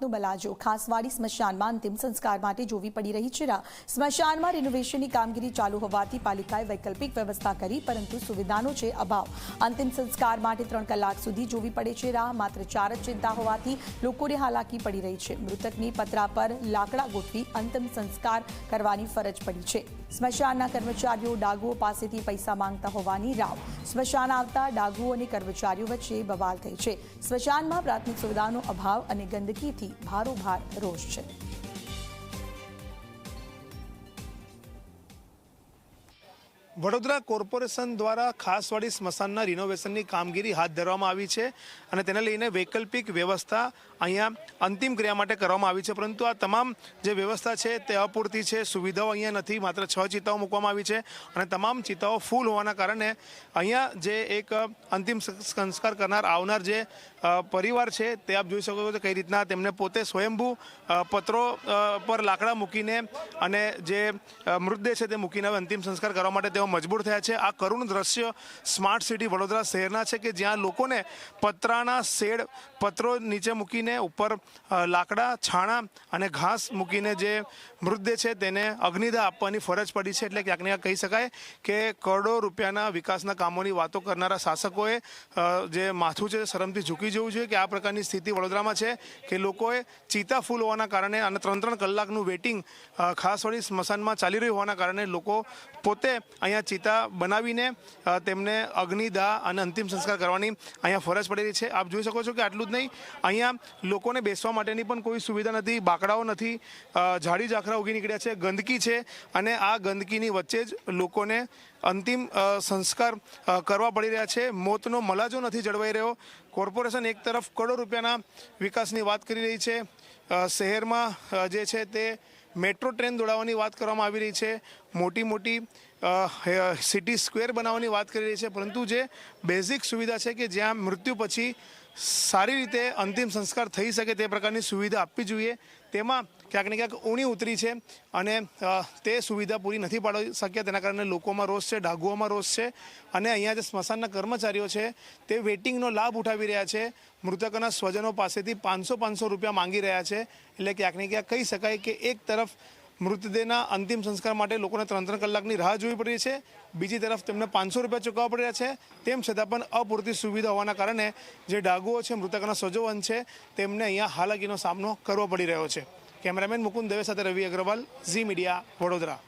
બલાજો. ખાસવાડી સ્મશાનમાં અંતિમ સંસ્કાર માટે જોવી પડી રહી છે સ્મશાનમાં રિનોવેશનની કામગીરી ચાલુ હોવાથી પાલિકાએ વૈકલ્પિક વ્યવસ્થા કરી, પરંતુ સુવિધાનો છે અભાવ. અંતિમ સંસ્કાર માટે ત્રણ કલાક સુધી જોવી પડે છે રાહ. માત્ર ચાર જ ચિંતા હોવાથી લોકોને હાલાકી પડી રહી છે. મૃતકની પતરા પર લાકડા ગોઠવી અંતિમ સંસ્કાર કરવાની ફરજ પડી છે. સ્મશાનના કર્મચારીઓ ડાગુઓ પાસેથી પૈસા માંગતા હોવાની રાવ. સ્મશાન આવતા ડાગુઓ અને કર્મચારીઓ વચ્ચે બવાલ થઈ છે. સ્મશાનમાં પ્રાથમિક સુવિધાનો અભાવ અને ગંદકીથી ભારોભાર રોષ છે. વડોદરા કોર્પોરેશન દ્વારા ખાસવાડી સ્મશાનના રિનોવેશનની કામગીરી હાથ ધરવામાં આવી છે અને તેને લઈને વૈકલ્પિક વ્યવસ્થા અહીંયા અંતિમ ક્રિયા માટે કરવામાં આવી છે. પરંતુ આ તમામ જે વ્યવસ્થા છે તે અપૂરતી છે. સુવિધાઓ અહીંયા નથી. માત્ર છ ચિતાઓ મૂકવામાં આવી છે અને તમામ ચિતાઓ ફૂલ હોવાના કારણે અહીંયા જે એક અંતિમ સંસ્કાર કરનાર, આવનાર જે પરિવાર છે તે આપ જોઈ શકો છો કઈ રીતના તેમને પોતે સ્વયંભૂ પત્રો પર લાકડા મૂકીને અને જે મૃતદેહ છે તે મૂકીને અંતિમ સંસ્કાર કરવા માટે તેઓ મજબૂર થયા છે. આ કરુણ દ્રશ્ય સ્માર્ટ સિટી વડોદરા શહેરના છે કે જ્યાં લોકોને પતરાના શેડ પત્રો નીચે મૂકીને ઉપર લાકડા છાણા અને ઘાસ મૂકીને જે મૃતદેહ છે તેને અગ્નિદા આપવાની ફરજ પડી છે એટલે ક્યાંક ને કહી શકાય કે કરોડો રૂપિયાના વિકાસના કામોની વાતો કરનારા શાસકોએ જે માથું છે શરમથી ઝૂકી જવું જોઈએ કે આ પ્રકારની સ્થિતિ વડોદરામાં છે કે લોકોએ ચિતા ફૂલ હોવાના કારણે અને ત્રણ ત્રણ કલાકનું વેટિંગ અ, ખાસ વળી સ્મશાનમાં ચાલી રહ્યું હોવાના કારણે લોકો પોતે અહીંયા ચિતા બનાવીને તેમને અગ્નિદાહ અને અંતિમ સંસ્કાર કરવાની અહીંયા ફરજ પડી રહી છે. આપ જોઈ શકો છો કે આટલું જ નહીં, અહીંયા લોકોને બેસવા માટેની પણ કોઈ સુવિધા નથી, બાકડાઓ નથી ઝાડી ઝાખરા ઉગી નીકળ્યા છે, ગંદકી છે અને આ ગંદકીની વચ્ચે જ લોકોને અંતિમ સંસ્કાર કરવા પડી રહ્યા છે. મોતનો મલાજો નથી જળવાઈ રહ્યો. કોર્પોરેશન એક તરફ કરોડો રૂપિયાના વિકાસની વાત કરી રહી છે. શહેરમાં જે છે તે મેટ્રો ટ્રેન દોડાવવાની વાત કરવામાં આવી રહી છે. મોટી મોટી સિટી સ્ક્વેર બનાવવાની વાત કરી રહી છે, પરંતુ જે બેઝિક સુવિધા છે કે જ્યાં મૃત્યુ પછી સારી રીતે અંતિમ સંસ્કાર થઈ શકે તે પ્રકારની સુવિધા આપવી જોઈએ. તેમાં ક્યાંક ને ક્યાંક ઊણી ઉતરી છે અને તે સુવિધા પૂરી નથી પાડી શક્યા. તેના કારણે લોકોમાં રોષ છે, ડાઘુઓમાં રોષ છે અને અહીંયા જે સ્મશાનના કર્મચારીઓ છે તે વેટિંગનો લાભ ઉઠાવી રહ્યા છે. મૃતકોના સ્વજનો પાસેથી પાંચસો પાંચસો રૂપિયા માંગી રહ્યા છે. એટલે ક્યાંક ને ક્યાંક કહી શકાય કે એક તરફ મૃતદેહના અંતિમ સંસ્કાર માટે લોકોને ત્રણ ત્રણ કલાકની રાહ જોવી પડી છે. બીજી તરફ તેમને પાંચસો રૂપિયા ચૂકવવા પડી રહ્યા છે. તેમ છતાં પણ અપૂરતી સુવિધા હોવાના કારણે જે ડાગુઓ છે, મૃતકના સજોવન છે, તેમને અહીંયા હાલાકીનો સામનો કરવો પડી રહ્યો છે. કેમેરામેન મુકુંદ દવે સાથે રવિ અગ્રવાલ, ઝી મીડિયા વડોદરા.